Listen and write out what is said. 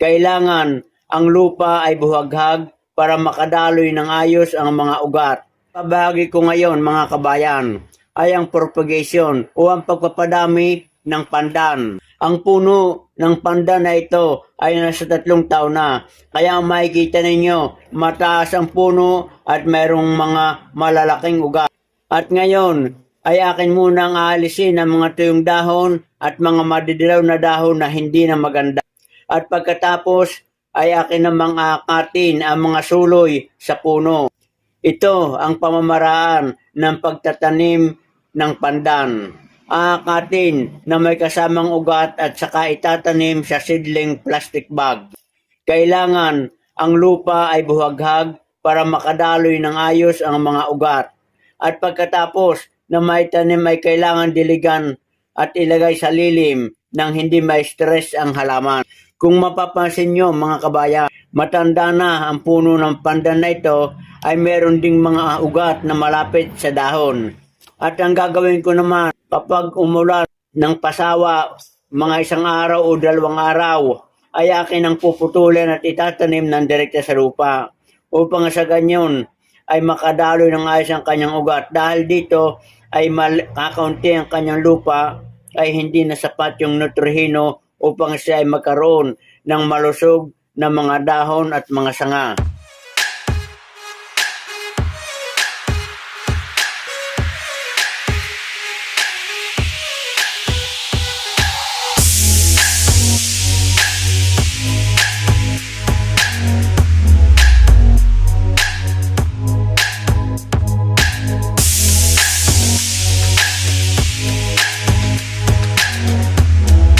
Kailangan ang lupa ay buhaghag para makadaloy ng ayos ang mga ugat. Pabagi ko ngayon mga kabayan ay ang propagation o ang pagpapadami ng pandan. Ang puno ng pandan na ito ay nasa tatlong taon na. Kaya makikita ninyo, mataas ang puno at mayroong mga malalaking ugat. At ngayon, ay akin munang aalisin ang mga tuyong dahon at mga madidilaw na dahon na hindi na maganda. At pagkatapos, ay akin namang aakatin ang mga suloy sa puno. Ito ang pamamaraan ng pagtatanim ng pandan. Aakatin na may kasamang ugat at saka itatanim sa seedling plastic bag. Kailangan ang lupa ay buhaghag para makadaloy ng ayos ang mga ugat. At pagkatapos na may tanim ay kailangan diligan at ilagay sa lilim nang hindi may stress ang halaman. Kung mapapansin nyo mga kabayan, matanda na ang puno ng pandan na ito ay meron ding mga ugat na malapit sa dahon. At ang gagawin ko naman kapag umulan ng pasawa mga isang araw o dalawang araw ay akin ang puputulin at itatanim ng direkta sa lupa upang sa ganyan ay makadaloy ng ayos ang kanyang ugat dahil dito ay mal- kakaunti ang kanyang lupa ay hindi na sapat yung nutrihino upang siya ay magkaroon ng malusog na mga dahon at mga sanga.